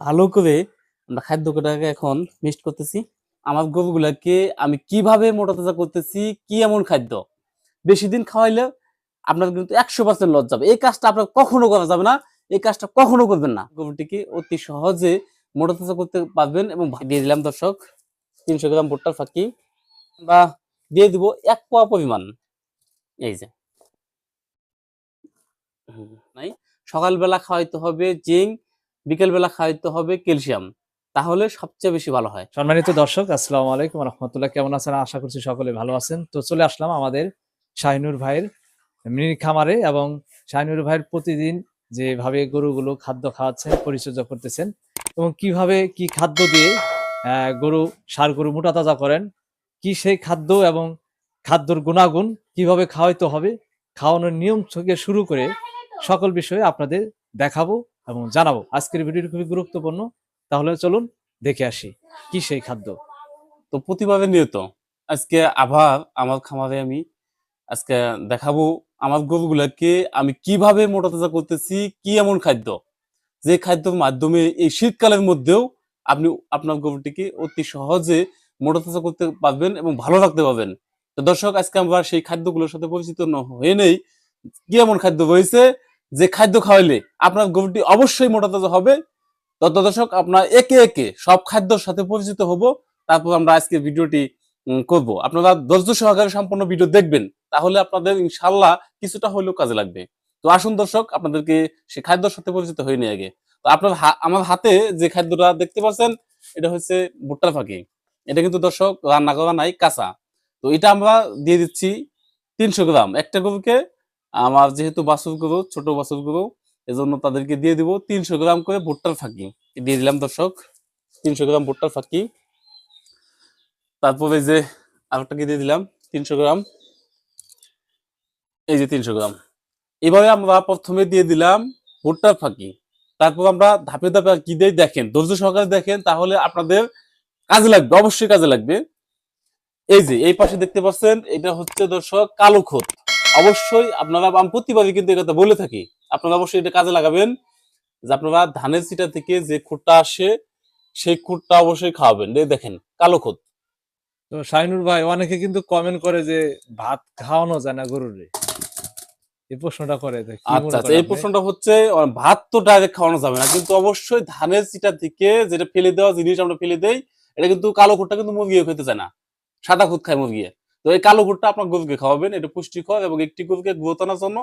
ভালো করে আমরা খাদ্যটাকে এখন মিক্সড করতেছি। আমার গরুগুলাকে আমি কীভাবে মোটা তাজা করতেছি, কি এমন খাদ্য? বেশি দিন খাওয়াইলে আপনার কিন্তু একশো পার্সেন্ট লস যাবে। এই কাজটা আপনার কখনো করা যাবে না, এই কাজটা কখনো করবেন না। গরুটিকে অতি সহজে মোটা তাজা করতে পারবেন এবং দিয়ে দিলাম দর্শক, তিনশো গ্রাম ভুট্টার ফাঁকি। বা দিয়ে দিব এক পোয়া পরিমাণ। এই যে। সকালবেলা খাওয়াইতে হবে জিঙ্ক বিকেলবেলা খাওয়াইতে হবে ক্যালসিয়াম, তাহলে সবচেয়ে বেশি ভালো হয়। সম্মানিত দর্শক, আসসালামু আলাইকুম রহমতুল্লাহ। কেমন আছেন? আশা করছি সকলে ভালো আছেন। তো চলে আসলাম আমাদের শাহিনুর ভাইয়ের মিনি খামারে এবং শাহিনুর ভাইয়ের প্রতিদিন যেভাবে গরুগুলো খাদ্য খাওয়াচ্ছেন, পরিচর্যা করতেছেন এবং কীভাবে কি খাদ্য দিয়ে গরু, সার গরু মোটা তাজা করেন, কি সেই খাদ্য এবং খাদ্যর গুণাগুণ কীভাবে খাওয়াইতে হবে, খাওয়ানোর নিয়ম থেকে শুরু করে সকল বিষয়ে আপনাদের দেখাবো। এবং জানাব। আজকের ভিডিওটি খুবই গুরুত্বপূর্ণ। তাহলে চলুন দেখে আসি কি সেই খাদ্য। তো প্রতিভাবে নিয়ত আজকে আবার আমার খামারে আমি আজকে দেখাবো আমার গরুগুলাকে আমি কীভাবে মোটা তাজা করতেছি, কি এমন খাদ্য, যে খাদ্যের মাধ্যমে এই শীতকালের মধ্যেও আপনি আপনার গরুটিকে অতি সহজে মোটা তাজা করতে পারবেন এবং ভালো রাখতে পারবেন। তো দর্শক, আজকে আমরা সেই খাদ্যগুলোর সাথে পরিচিত হয়ে নেই, কি এমন খাদ্য রয়েছে যে খাদ্য খাওয়াইলে আপনার গরুটি অবশ্যই মোটা তাজা হবে। তত দর্শক, আপনার একে একে সব খাদ্যর সাথে পরিচিত হব। তারপর আমরা আজকে ভিডিওটি করব। আপনারা ধৈর্য সহকারে সম্পূর্ণ ভিডিও দেখবেন, তাহলে আপনাদের ইনশাল্লাহ কিছুটা হলেও কাজে লাগবে। তো আসুন দর্শক, আপনাদেরকে সে খাদ্যর সাথে পরিচিত হয়নি আগে। তো আপনার আমার হাতে যে খাদ্যটা দেখতে পাচ্ছেন, এটা হচ্ছে ভুট্টার ফাঁকি। এটা কিন্তু দর্শক রান্না করা নাই, কাঁচা। তো এটা আমরা দিয়ে দিচ্ছি তিনশো গ্রাম। একটা গরুকে আমার যেহেতু বাছুর গরু, ছোট বাছুর গরু, এজন্য তাদেরকে দিয়ে দিব তিনশো গ্রাম করে ভুট্টার ফাঁকি। দিয়ে দিলাম দর্শক, তিনশো গ্রাম ভুট্টার ফাঁকি। তারপরে যে আরেকটাকে দিয়ে দিলাম তিনশো গ্রাম। এই যে তিনশো গ্রাম। এভাবে আমরা প্রথমে দিয়ে দিলাম ভুট্টার ফাঁকি। তারপর আমরা ধাপে ধাপে কি দিয়ে দেখেন, ধৈর্য সহকারে দেখেন, তাহলে আপনাদের কাজে লাগবে, অবশ্যই কাজে লাগবে। এই যে, এই পাশে দেখতে পাচ্ছেন, এটা হচ্ছে দর্শক কালো খোদ। অবশ্যই আপনারা আমি প্রতিবারই কিন্তু কথা বলে থাকি। আপনারা অবশ্যই এটা কাজে লাগাবেন যে আপনারা ধানের চিটা থেকে যে খুঁটটা আসে সেই খুঁটটা অবশ্যই খাওয়াবেন। দেখেন কালো খোদ তো শাহিনুর ভাই অনেকে কিন্তু কমেন্ট করে যে ভাত খাওয়ানো যায় না গরুরে। এই প্রশ্নটা করে আচ্ছা আচ্ছা এই প্রশ্নটা হচ্ছে ভাত তো ডাইরেক্ট খাওয়ানো যাবে না কিন্তু অবশ্যই ধানের চিটা থেকে যেটা ফেলে দেওয়া জিনিস আমরা ফেলে দেই এটা কিন্তু কালো খুঁটটা কিন্তু মুরগিও খেতে চায় না। সাদা খুঁত খায় মুরগি। তো এই কালো খুঁটটা আপনার গরুকে খাওয়াবেন, এটা পুষ্টিকর এবং একটি গরুকে গ্রোথ আনার জন্য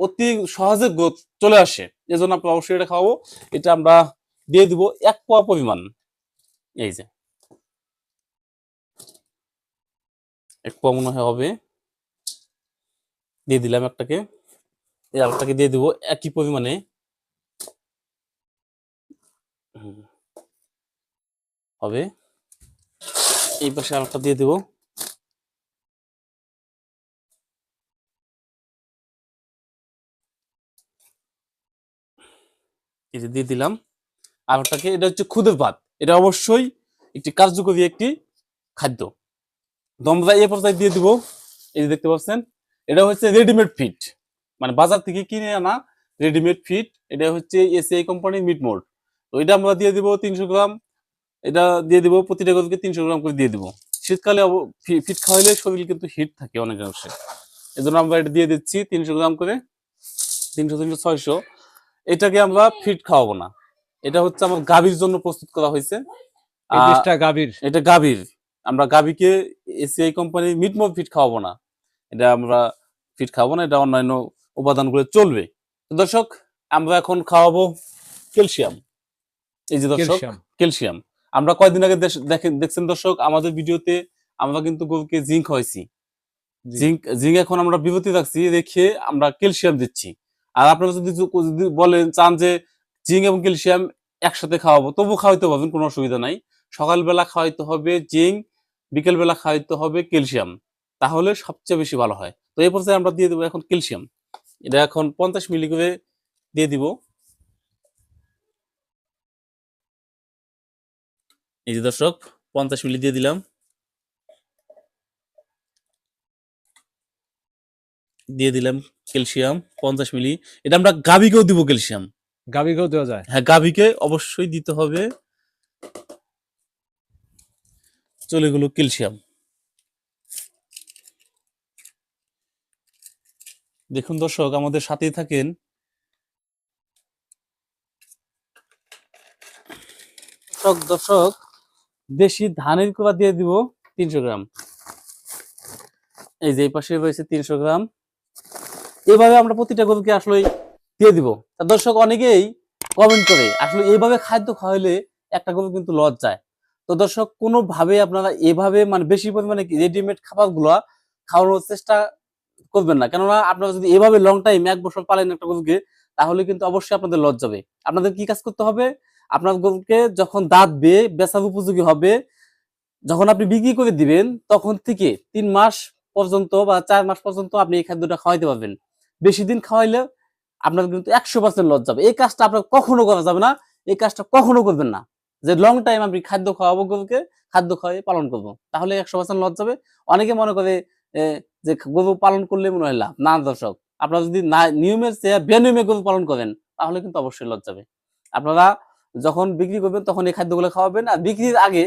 অতি সহজে গ্রোথ চলে আসে। এই জন্য আমরা অবশ্যই এটা খাওয়াবো। এটা আমরা দিয়ে দিব এক পোয়া পরিমাণ। এই যে। এক পোয়া মনে হয় হবে। দিয়ে দিলাম একটাকে। এই আলুটাকে দিয়ে দিব একই পরিমাণে। হবে। এই পাশে আলুটা দিয়ে দিব। এই যে দিয়ে দিলাম। আলুটাকে এটা হচ্ছে খুদের ভাত। এটা অবশ্যই একটি কার্যকরী একটি খাদ্য। তো এ পর্যায়ে দিয়ে দিব। এই যে দেখতে পাচ্ছেন, এটা হচ্ছে রেডিমেড ফিট মানে বাজার থেকে কিনে আনা রেডিমেড ফিট এটা হচ্ছে এসিআই কোম্পানির মিট মোল্ড তো এটা আমরা দিয়ে দিব তিনশো গ্রাম। এটা দিয়ে দিব প্রতিটা গরুকে তিনশো গ্রাম করে দিয়ে দিব। শীতকালে ফিট খাওয়াইলে শরীর কিন্তু হিট থাকে অনেক অংশে এই জন্য আমরা এটা দিয়ে দিচ্ছি তিনশো গ্রাম করে। তিনশো তিনশো, ছয়শো। এটাকে আমরা ফিট খাওয়াবো না। এটা হচ্ছে আমার গাভীর জন্য প্রস্তুত করা হয়েছে। গাভীর। এটা গাভীর। আমরা গাভীকে এসিআই কোম্পানির মিটমো ফিট খাওয়াবো না। এটা আমরা ফিট খাওয়াবো না এটা অন্যান্য উপাদানগুলো চলবে। দর্শক আমরা এখন খাওয়াবো ক্যালসিয়াম। এই যে দর্শক ক্যালসিয়াম। আমরা কয়দিন আগে দেখেন দেখছেন দর্শক আমাদের ভিডিওতে আমরা কিন্তু গরুকে জিঙ্ক হয়েছি জিঙ্ক জিঙ্ক এখন আমরা বিভূতি রাখছি রেখে আমরা ক্যালসিয়াম দিচ্ছি। আর আপনারা যদি যদি বলেন, চান যে জিঙ্ক এবং ক্যালসিয়াম একসাথে খাওয়াবো তবু খাওয়াইতে পারবেন, কোনো অসুবিধা নাই। সকালবেলা খাওয়াইতে হবে জিঙ্ক, বিকেলবেলা খাওয়াইতে হবে ক্যালসিয়াম, তাহলে সবচেয়ে বেশি ভালো হয়। তো এই পর্যায়ে আমরা দিয়ে দেবো এখন ক্যালসিয়াম। এটা এখন পঞ্চাশ মিলি করে দিয়ে দিব। এই যে দর্শক, পঞ্চাশ মিলি দিয়ে দিলাম। দিয়ে দিলাম ক্যালসিয়াম পঞ্চাশ মিলি। এটা আমরা গাবিকেও দিব ক্যালসিয়াম। গাবিকেও দেওয়া যায়? হ্যাঁ গাভীকে অবশ্যই দিতে হবে। চলে গেল ক্যালসিয়াম। দেখুন দর্শক আমাদের সাথেই থাকেন। দর্শক দর্শক দেশি ধানের কুড়া দিয়ে দিব তিনশো গ্রাম। এই যে এই পাশে রয়েছে তিনশো গ্রাম। এভাবে আমরা প্রতিটা গরুকে আসলে দিয়ে দিব। দর্শক অনেকেই কমেন্ট করে, আসলে এইভাবে খাদ্য খাওয়াইলে একটা গরু কিন্তু লস যায় তো দর্শক কোনোভাবে আপনারা এভাবে মানে বেশি পরিমাণে রেডিমেড খাবারগুলো খাওয়ানোর চেষ্টা করবেন না। কেননা আপনারা যদি এভাবে লং টাইম এক বছর পালেন একটা গরুকে, তাহলে কিন্তু অবশ্যই আপনাদের লস যাবে আপনাদের কি কাজ করতে হবে? আপনার গরুকে যখন দাঁত বেয়ে বেচার উপযোগী হবে, যখন আপনি বিক্রি করে দিবেন, তখন থেকে তিন মাস পর্যন্ত বা চার মাস পর্যন্ত আপনি এই খাদ্যটা খাওয়াইতে পারবেন। বেশি দিন খাওয়াইলে আপনার কিন্তু একশো পার্সেন্ট লস যাবে। এই কাজটা আপনার কখনো করা যাবে না। এই কাজটা কখনো করবেন না। যে লং টাইম আপনি খাদ্য খাওয়াবো গরুকে, খাদ্য খাওয়াই পালন করব। তাহলে একশো পার্সেন্ট লস যাবে। অনেকে মনে করে যে গরু পালন করলে মনে হয় লাভ। না দর্শক, আপনারা যদি না, নিয়মের চেয়ে বেনিয়মে গরু পালন করেন, তাহলে কিন্তু অবশ্যই লস যাবে। আপনারা যখন বিক্রি করবেন, তখন এই খাদ্যগুলো খাওয়াবেন আর বিক্রির আগে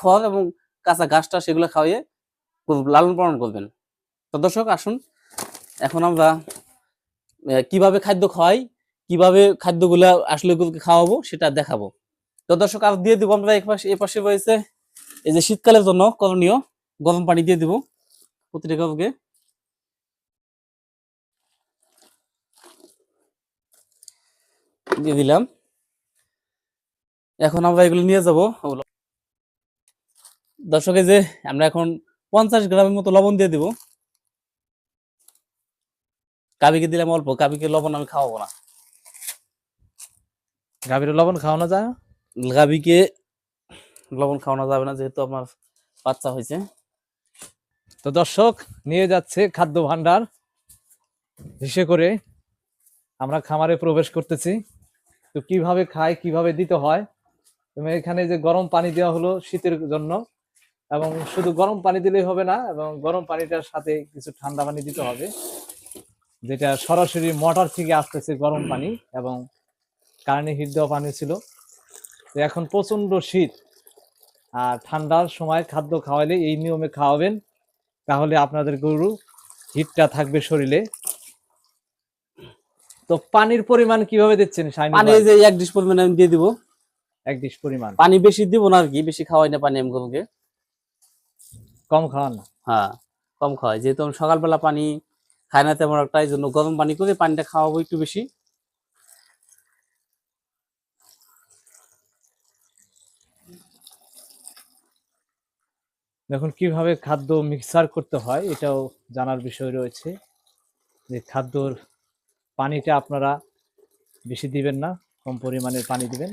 খড় এবং কাঁচা ঘাসটা সেগুলো খাওয়াইয়ে লালন পালন করবেন। তো দর্শক, আসুন। এখন আমরা কীভাবে খাদ্য খাওয়াই, কীভাবে খাদ্যগুলা আসলে খাওয়াবো সেটা দেখাবো। তো দর্শক, আর দিয়ে দিব আমরা এ পাশে রয়েছে এই যে শীতকালের জন্য করণীয়, গরম পানি দিয়ে দিব প্রতিটা গরুকে দিয়ে দিলাম। এখন আমরা এগুলো নিয়ে যাব। দর্শকে যে আমরা এখন পঞ্চাশ গ্রামের মতো লবণ দিয়ে দিব। কাবিকে দিলাম অল্প কাবিকে লবণ আমি খাওয়াবো না। গাভীর লবণ খাওয়ানো যায়? না? গাবিকে লবণ খাওয়ানো যাবে না যেহেতু আমার বাচ্চা হয়েছে। তো দর্শক নিয়ে যাচ্ছে খাদ্য ভান্ডার হিসে করে আমরা খামারে প্রবেশ করতেছি। তো কীভাবে খায় কীভাবে দিতে হয়? তুমি এখানে যে গরম পানি দেওয়া হলো শীতের জন্য এবং শুধু গরম পানি দিলেই হবে না এবং গরম পানিটার সাথে কিছু ঠান্ডা পানি দিতে হবে। যেটা সরাসরি মোটর থেকে আসতেছে গরম পানি এবং কারেন্টে হিট দেওয়া পানি ছিল। তো এখন প্রচণ্ড শীত। আর ঠান্ডার সময় খাদ্য খাওয়াইলে এই নিয়মে খাওয়াবেন তাহলে আপনাদের গরু হিটটা থাকবে শরীরে। তো পানির পরিমাণ কীভাবে দিচ্ছেন পানি যে এক ডিশ পরিমাণে আমি দিয়ে দিব। এক ডিশ পরিমাণ। পানি বেশি দিব না আর কি বেশি খাওয়াই না পানি আমি গরুকে কম খাওয়ান না? হ্যাঁ কম খাওয়াই। যেহেতু সকালবেলা পানি খাই না তেমন একটা এই জন্য গরম পানি করে পানিটা খাওয়াবো একটু বেশি। দেখুন কীভাবে খাদ্য মিক্সার করতে হয় এটাও জানার বিষয় রয়েছে যে খাদ্যর পানিটা আপনারা বেশি দিবেন না কম পরিমাণের পানি দিবেন।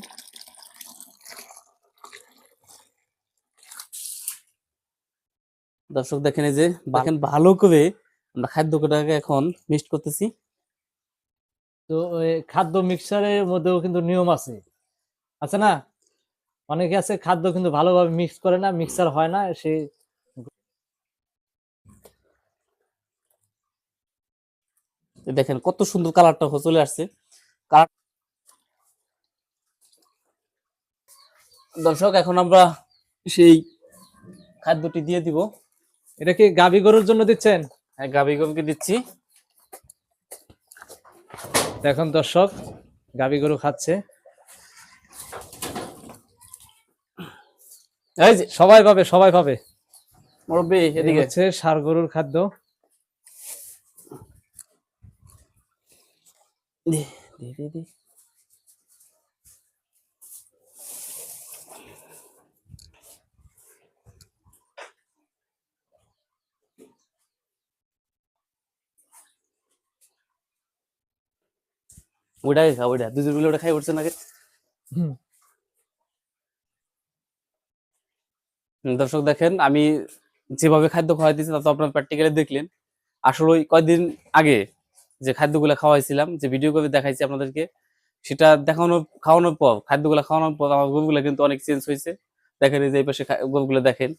দর্শক দেখেন এই যে দেখেন ভালো করে আমরা খাদ্যটাকে এখন মিক্সড করতেছি। তো খাদ্য মিক্সারের মধ্যেও কিন্তু নিয়ম আছে। আছে না? অনেকে আছে খাদ্য কিন্তু ভালোভাবে মিক্স করে না মিক্সার হয় না সে দেখেন কত সুন্দর কালারটা চলে আসছে। কালার দর্শক এখন আমরা সেই খাদ্যটি দিয়ে দিব। এটা কি গাভী গরুর জন্য দিচ্ছেন? গাভী গরুকে দিচ্ছি। দেখুন দর্শক গাভী গরু খাচ্ছে। এই যে সবাই পাবে সবাই পাবে। মুরব্বী এদিকে। হচ্ছে ষাড় গরুর খাদ্য। দে, দে, দে, দে। ওইটাই খা ওইটা দুজন মিলে ওটা খাই উঠছে হুম। দর্শক দেখেন আমি যেভাবে খাদ্য খাওয়াইতেছি তা তো আপনার প্র্যাকটিক্যালি দেখলেন। আসলে ওই কয়দিন আগে যে খাদ্যগুলো খাওয়াইছিলাম যে ভিডিও করে দেখাইছি আপনাদেরকে সেটা দেখানোর খাওয়ানোর পর খাদ্যগুলো খাওয়ানোর পর আমার গরুগুলো কিন্তু অনেক চেঞ্জ হয়েছে। দেখেন এই যে এই পাশে গরুগুলো দেখেন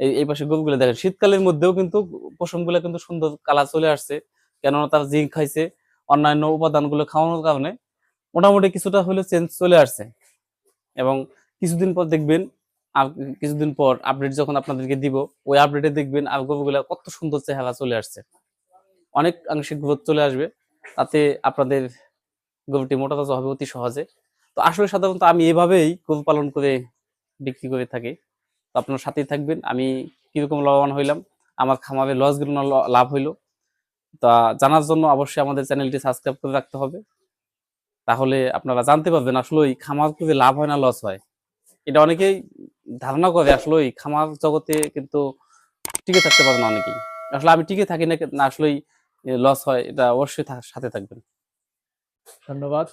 এই এই পাশে গরুগুলো দেখেন। শীতকালের মধ্যেও কিন্তু পশমগুলো কিন্তু সুন্দর কালার চলে আসছে কেননা তারা জিঙ্ক খাইছে। অন্যান্য উপাদানগুলো খাওয়ানোর কারণে মোটামুটি কিছুটা হলেও চেঞ্জ চলে আসছে। এবং কিছুদিন পর দেখবেন কিছুদিন পর আপডেট যখন আপনাদেরকে দিব, ওই আপডেটে দেখবেন আর গরুগুলা কত সুন্দর চেহারা চলে আসছে। অনেক আংশিক গ্রোথ চলে আসবে, তাতে আপনাদের গরুটি মোটা তাজা হবে অতি সহজে। তো আসলে সাধারণত আমি এভাবেই গরু পালন করে বিক্রি করে থাকি। তো আপনার সাথেই থাকবেন, আমি কীরকম লাভবান হইলাম, আমার খামারে লস গেল না ল- লাভ হইল। তা জানার জন্য অবশ্যই আমাদের চ্যানেলটি সাবস্ক্রাইব করে রাখতে হবে। তাহলে আপনারা জানতে পারবেন আসলে ওই খামার করে লাভ হয় না, লস হয়। এটা অনেকেই ধারণা করে আসলে ওই খামার জগতে কিন্তু টিকে থাকতে পারবে না অনেকেই। আসলে আমি টিকে থাকি না আসলেই লস হয়, এটা অবশ্যই সাথে থাকবেন। ধন্যবাদ।